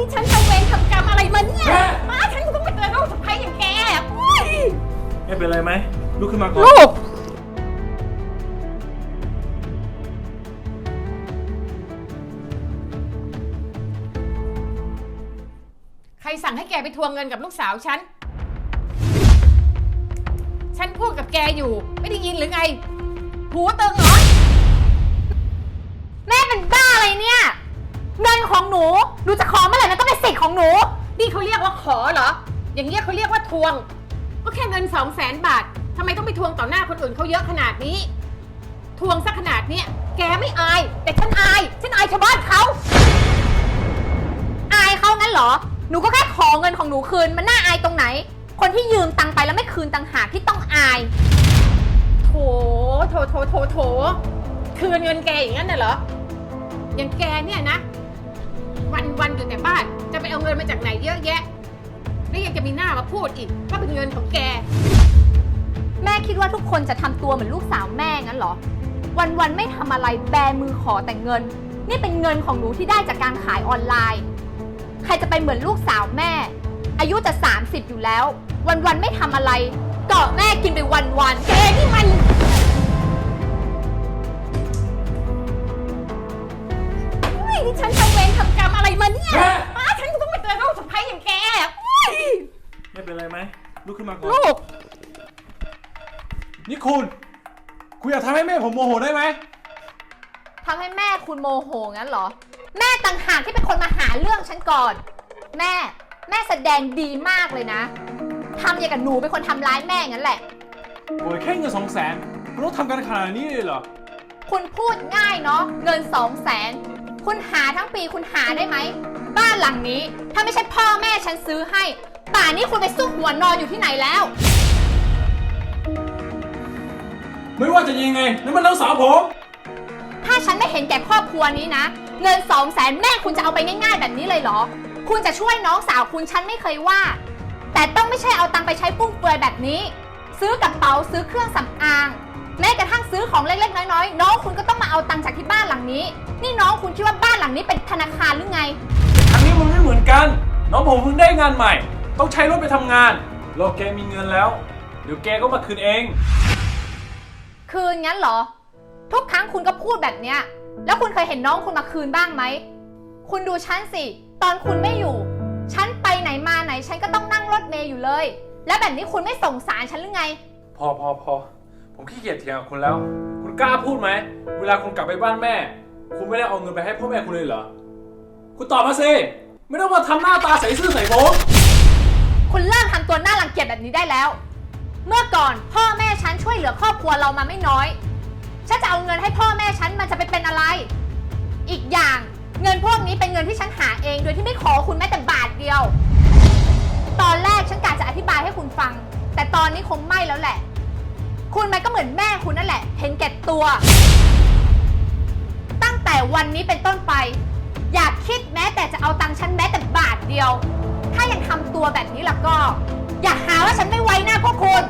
นี่ฉันทำเวรทำกรรมอะไรมาเนี่ยแม่มาฉันก็ต้องมาเจอลูกสะใภ้อย่างแกโอ๊ยแม่เป็นไรไหมลุกขึ้นมาก่อนลูก ใครสั่งให้แกไปทวงเงินกับลูกสาวฉัน ฉันพูดกับแกอยู่ ไม่ได้ยินหรือไง หูตึงเหรอ แม่เป็นบ้าอะไรเนี่ยเงิ นของหนูหนูจะขอเมื่อไหร่มันก็เป็นสิทธิ์ของหนู นี่เขาเรียกว่าขอเหรอ อย่างเงี้ยเขาเรียกว่าทวง ก็แค่เงินสองแสนบาททำไมต้องไปทวงต่อหน้าคนอื่นเขาเยอะขนาดนี้ ทวงสักขนาดเนี้ยแกไม่อาย แต่ฉันอาย ฉันอายชาวบ้านเขาอายเขางั้นเหรอ หนูก็แค่ขอเงินของหนูคืน มันน่าอายตรงไหน คนที่ยืมตังค์ไปแล้วไม่คืนตังหากที่ต้องอาย โถ โถ โถ โถ โถ คืนเงินแกอย่างนั้นน่ะเหรอ อย่างแกเนี่ยนะวันวันอยู่แต่ บ้าน จะไปเอาเงินมาจากไหนเยอะแยะ แล้วยังจะมีหน้ามาพูดอีกว่าเป็นเงินของแก แม่คิดว่าทุกคนจะทำตัวเหมือนลูกสาวแม่งั้นเหรอ วันๆไม่ทำอะไรแบมือขอแต่เงิน นี่เป็นเงินของหนูที่ได้จากการขายออนไลน์ ใครจะไปเหมือนลูกสาวแม่ อายุจะ 30 อยู่แล้ว วันๆไม่ทำอะไรเกาะแม่กินไปวันๆแกนี่มัน เฮ้ยนี่ฉันทำเวรทำกรรมอะไรมาเนี่ย ลุกขึ้นมาก่อน ลูก นี่คุณ คุณอยากทำให้แม่ผมโมโหได้ไหม ทำให้แม่คุณโมโหงั้นเหรอ แม่ต่างหากที่เป็นคนมาหาเรื่องฉันก่อน แม่ แม่แสดงดีมากเลยนะทำอย่างกับหนูเป็นคนทำร้ายแม่งั้นแหละ โอ้ยแค่เงินสองแสนคุณต้องทำกันขนาดนี้เลยเหรอ คุณพูดง่ายเนาะเงินสองแสนคุณหาทั้งปีคุณหาได้ไหม บ้านหลังนี้ ถ้าไม่ใช่พ่อแม่ฉันซื้อให้ ป่านนี้คุณไปซุกหัวนอนอยู่ที่ไหนแล้ว ไม่ว่าจะยังไงนั่นมันน้องสาวผม ถ้าฉันไม่เห็นแก่ครอบครัวนี้นะ เงินสองแสนแม่คุณจะเอาไปง่ายๆ แบบนี้เลยเหรอ คุณจะช่วยน้องสาวคุณฉันไม่เคยว่า แต่ต้องไม่ใช่เอาตังค์ไปใช้ฟุ่มเฟือยแบบนี้ ซื้อกระเป๋าซื้อเครื่องสำอาง แม้กระทั่งซื้อของเล็กๆน้อยๆน้องคุณก็ต้องมาเอาตังค์จากที่บ้านหลังนี้ นี่น้องคุณคิดว่าบ้านหลังนี้เป็นธนาคารหรือไง ครั้งนี้มันไม่เหมือนกัน น้องผมเพิ่งได้งานใหม่ ต้องใช้รถไปทำงาน รอแกมีเงินแล้ว เดี๋ยวแกก็มาคืนเอง คืนงั้นเหรอ ทุกครั้งคุณก็พูดแบบเนี้ย แล้วคุณเคยเห็นน้องคุณมาคืนบ้างไหม คุณดูฉันสิ ตอนคุณไม่อยู่ ฉันไปไหนมาไหน ฉันก็ต้องนั่งรถเมย์อยู่เลย แล้วแบบนี้คุณไม่สงสารฉันหรือไง พอพอพอผมขี้เกียจเถียงกับคุณแล้ว คุณกล้าพูดไหม เวลาคุณกลับไปบ้านแม่ คุณไม่ได้เอาเงินไปให้พ่อแม่คุณเลยเหรอ คุณตอบมาสิ ไม่ต้องมาทำหน้าตาใสซื่อใส่ผม คุณเลิกทำตัวน่ารังเกียจแบบนี้ได้แล้ว เมื่อก่อนพ่อแม่ฉันช่วยเหลือครอบครัวเรามาไม่น้อย ฉันจะเอาเงินให้พ่อแม่ฉันมันจะไปเป็นอะไร อีกอย่างเงินพวกนี้เป็นเงินที่ฉันหาเองโดยที่ไม่ขอคุณแม้แต่บาทเดียว ตอนแรกฉันกะจะอธิบายให้คุณฟัง แต่ตอนนี้คงไม่แล้วแหละ คุณมันก็เหมือนแม่คุณนั่นแหละ เห็นแก่ตัว ตั้งแต่วันนี้เป็นต้นไป อย่าคิดแม้แต่จะเอาตังค์ฉันแม้แต่บาทเดียว ตัวแบบนี้แล้วก็ อย่าหาว่าฉันไม่ไว้หน้าพวกคุณ